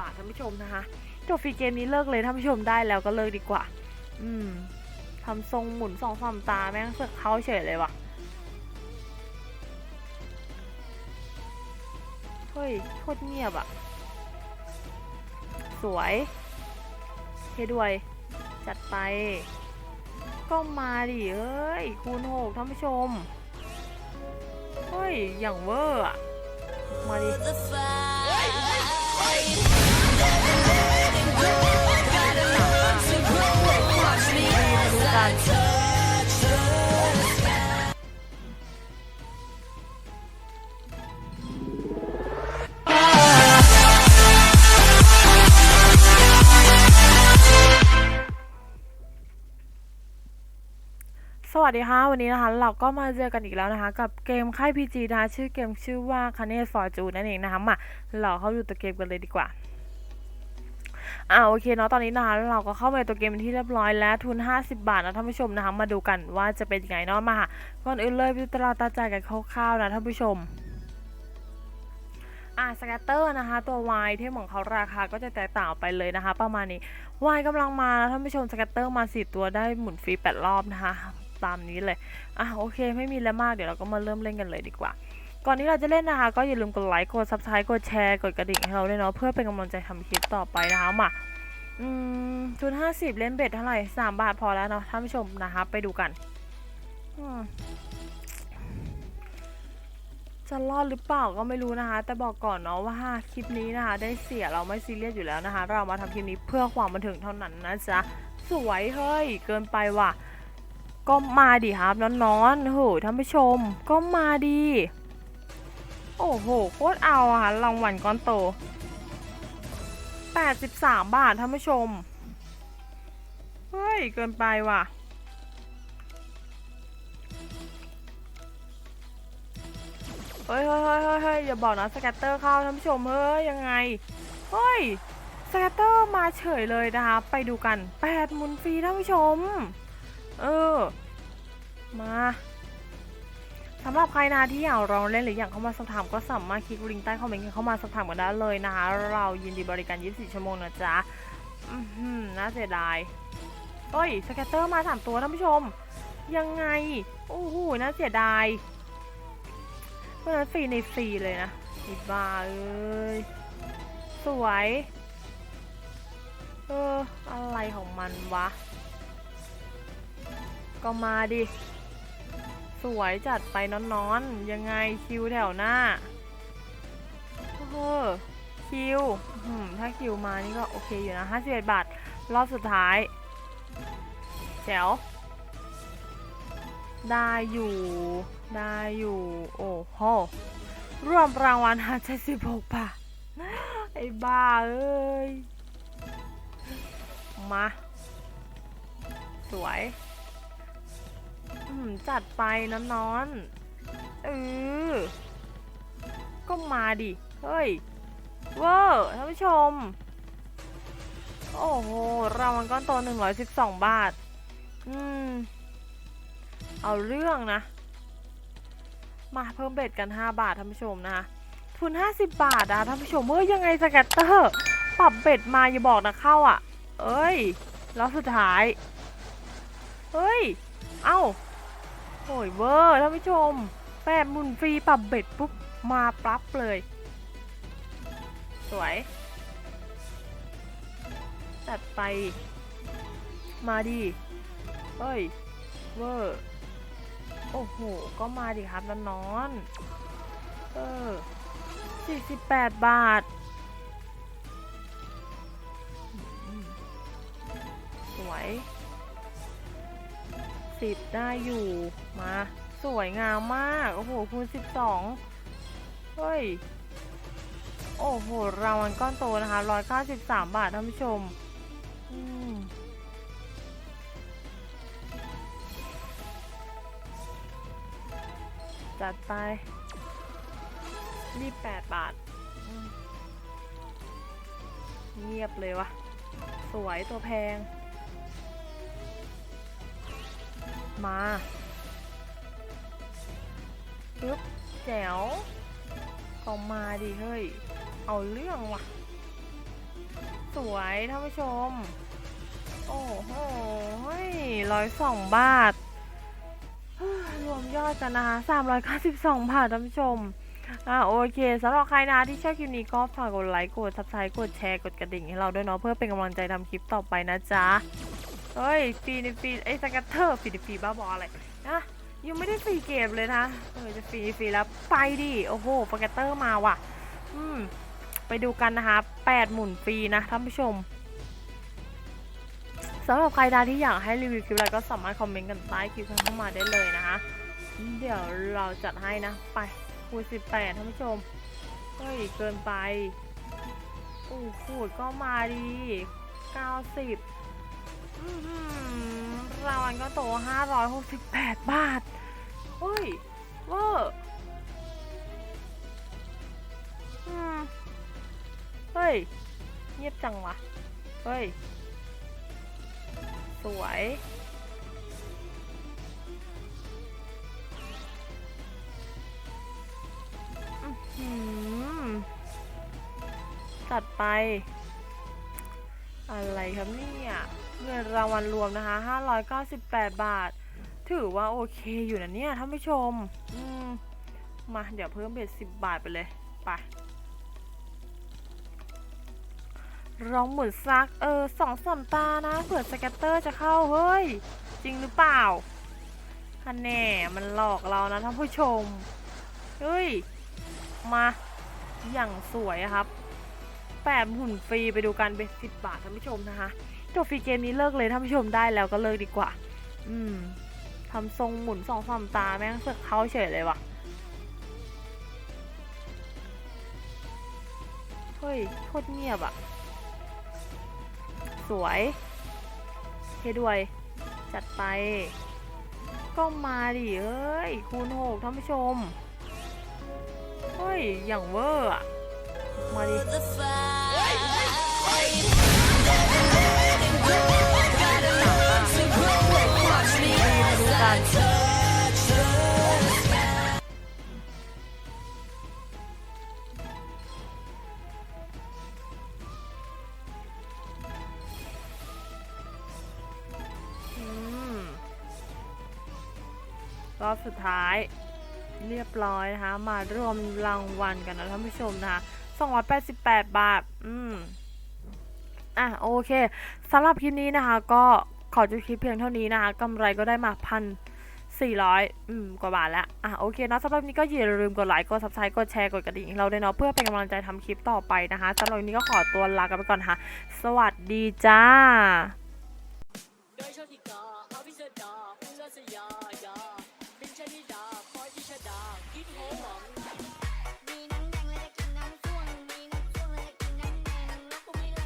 บาทท่านผู้ชมนะคะ จบฟรีเกมนี้เลิกเลยท่านผู้ชมได้แล้วก็เลิกดีกว่า อืมทำทรงหมุนสองสามตาแม่งเสือกเข้าเฉยเลยว่ะ เฮ้ยโคตรเงียบอะสวยเทด้วย จัดไป ก็มาดิเอ้ย คูณหกท่านผู้ชม เฮ้ย อย่างเวอร์อะมาดิ สวัสดีค่ะ วันนี้นะคะ เราก็มาเจอกันอีกแล้วนะคะ กับเกมค่าย PG นะคะชื่อเกมชื่อว่า c a n e s Fortune นั่นเองนะคะมาเราเข้าดูตัวเกมกันเลยดีกว่าอ่าโอเคเนาะตอนนี้นะคะเราก็เข้ามาในตัวเกมเป็นที่เรียบร้อยแล้วทุน 50 บาทนะท่านผู้ชมนะคะมาดูกันว่าจะเป็นยังไงเนาะมาค่ะก่อนอื่นเลยพิจารณาตาจ่ายกันคร่าวๆนะท่านผู้ชมอ่าสแกตเตอร์นะคะ ตัว Y ที่ของเขาราคาก็จะแตกต่างไปเลยนะคะ ประมาณนี้ Y กำลังมาแล้วท่านผู้ชมสแกตเตอร์มาสี่ตัวได้หมุนฟรี8รอบนะคะ ตามนี้เลยอะโอเค ไม่มีแล้วมากเดี๋ยวเราก็มาเริ่มเล่นกันเลยดีกว่า ก่อนที่เราจะเล่นนะคะ ก็อย่าลืมกดไลค์กด subscribe กดแชร์กดกระดิ่งให้เราด้วยเนาะเพื่อเป็นกำลังใจทำคลิปต่อไปนะคะมาอืมทุนห้าสิบเล่นเบ็ดเท่าไหร่สามบาทพอแล้วเนาะท่านผู้ชมนะคะ ไปดูกันจะรอดหรือเปล่าก็ไม่รู้นะคะ แต่บอกก่อนเนาะว่าคลิปนี้นะคะ ได้เสียเราไม่ซีเรียสอยู่แล้วนะคะ เรามาทำคลิปนี้เพื่อความบันเทิงเท่านั้นนะจ๊ะสวยเฮ้ย เกินไปว่ะ ก็มาดิครับน้อนๆโอ้โหท่านผู้ชม ก็มาดี โอ้โห โคตรเอาอะค่ะรางวัลก้อนโต 83 บาทท่านผู้ชม เฮ้ย เกินไปว่ะ เฮ้ยเฮ้ยเฮ้ยเฮ้ยอย่าบอกนะสแกตเตอร์เข้าท่านผู้ชม เฮ้ย ยังไง เฮ้ยสแกตเตอร์มาเฉยเลยนะคะ ไปดูกัน8หมุนฟรีท่านผู้ชม เออ มาสำหรับใครนะที่อยากลองเล่นหรืออยากเข้ามาสอบถามก็สามารถคลิกลิงก์ใต้คอมเมนต์เข้ามาสอบถามกันได้เลยนะคะ เรายินดีบริการ 24 ชั่วโมงนะจ๊ะอือหือน่าเสียดายเฮ้ยสแกตเตอร์มาสามตัวท่านผู้ชม ยังไง โอ้โหน่าเสียดายเมื่อนั้นฟรีในฟรีเลยนะอีบ้าเอ้ยสวย เออ อะไรของมันวะ ก็มาดิ สวยจัดไปนอนๆ ยังไงคิวแถวหน้าเออคิวถ้าคิวมานี่ก็โอเคอยู่นะ51บาท รอบสุดท้ายแจ๋วได้อยู่ ได้อยู่ โอ้โหรวมรางวัล56บาท ไอ้บ้าเอ้ย มา สวย จัดไปนอนนอนๆเออก็มาดิ เฮ้ย เวอร์ท่านผู้ชม โอ้โหรางวัลก้อนโต112 บาท อืม เอาเรื่องนะ มาเพิ่มเบ็ดกัน 5 บาทท่านผู้ชมนะคะทุน 50 บาทอะท่านผู้ชมเฮ้ยยังไงสแกตเตอร์ปรับเบ็ดมาอย่าบอกนะเข้าอะ เอ้ย แล้วสุดท้าย เฮ้ย เอ้า โอ้ยเวอร์ท่านผู้ชมแปดหมุนฟรีปรับเบ็ดปุ๊บ มาปรับเลย สวยจัดไป มาดีเฮ้ย เวอร์ โอ้โห ก็มาดิครับนอนเออ48บาทอืมสวย สิบได้อยู่มา สวยงามมาก โอ้โหคูณสิบสองเฮ้ย โอ้โห รางวัลก้อนโตนะคะร้อยเก้าสิบสามบาทท่านผู้ชมจัดไปนี่แปดบาท เงียบเลยวะ สวยตัวแพง มาปึ๊บแจ๋วก็มาดิเฮ้ย เอาเรื่องว่ะวยท่านผู้ชม โอ้โหร้อยสองบาท รวมยอดกันนะคะสามร้อยเก้าสิบสองบาทท่านผู้ชมอ่าโอเคสำหรับใครนะที่ชอบคลิปนี้ก็ฝากกดไลค์กดซับสไครต์กดแชร์กดกระดิ่งให้เราด้วยเนาะเพื่อเป็นกำลังใจทำคลิปต่อไปนะจ๊ะ เฮ้ยฟรีนฟรีไอ้สกัตเตอร์ฟรีนฟรีบ้าบออะไรนะยังไม่ได้ฟรีเกมเลยนะเออจะฟรีฟรีแล้วไปดิโอ้โหสกัตเตอร์มาว่ะ อืมไปดูกันนะคะแปดหมุนฟรีนะท่านผู้ชมสำหรับใครดาที่อยากให้รีวิวคลิปอะไรก็สามารถคอมเมนต์กันใต้คลิปเข้ามาได้เลยนะคะ เดี๋ยวเราจัดให้นะ ไปคูณสิบแปดท่านผู้ชมเฮ้ยเกินไปโอ้โหก็มาดีเก้าสิบ รางวัลก็โตห้าร้อยหกสิบแปดบาทเฮ้ยเวอร์อืมเฮ้ย เงียบจังวะ เฮ้ย สวยอื้อหือตัดไป อะไรครับเนี่ยเงินรางวัลรวมนะคะ 598 บาท ถือว่าโอเคอยู่นะเนี่ยท่านผู้ชมอืมมาเดี๋ยวเพิ่มเบ็ด10 บาทไปเลยไปลองหมุนซัก เออสองสามตานะเผื่อสแกตเตอร์จะเข้าเฮ้ย จริงหรือเปล่าฮันแน่มันหลอกเรานะท่านผู้ชม เฮ้ย มาอย่างสวยครับ แปดหุ่นฟรีไปดูกันเบ็ดสิบบาทท่านผู้ชมนะคะตัวฟรีเกมนี้เลิกเลยท่านผู้ชมได้แล้วก็เลิกดีกว่า อืมทำทรงหมุนสองสามตาแม่งเสือกเข้าเฉยเลยว่ะ เฮ้ยโคตรเงียบอะสวยเทด้วย จัดไป ก็มาดิเอ้ย คูณหกท่านผู้ชม เฮ้ย อย่างเวอร์อะมาดิ รอบสุดท้ายเรียบร้อยนะคะ มารวมรางวัลกันนะท่านผู้ชมนะคะ288 บาท อืม อะโอเคสำหรับคลิปนี้นะคะ ก็ขอจบคลิปเพียงเท่านี้นะคะกำไรก็ได้มาพันสี่ร้อยอืม กว่าบาทแล้ว อะ โอเคเนาะสำหรับนี้ก็อย่าลืมกดไลค์ กด subscribe กดแชร์ กดกระดิ่งเราด้วยเนาะ เพื่อเป็นกำลังใจทำคลิปต่อไปนะคะสำหรับวันนี้ก็ขอตัวลากันไปก่อนค่ะ สวัสดีจ้าโดยเฉพาะที่กาอภิเษกดาผู้รัสยายา Hey, mommy.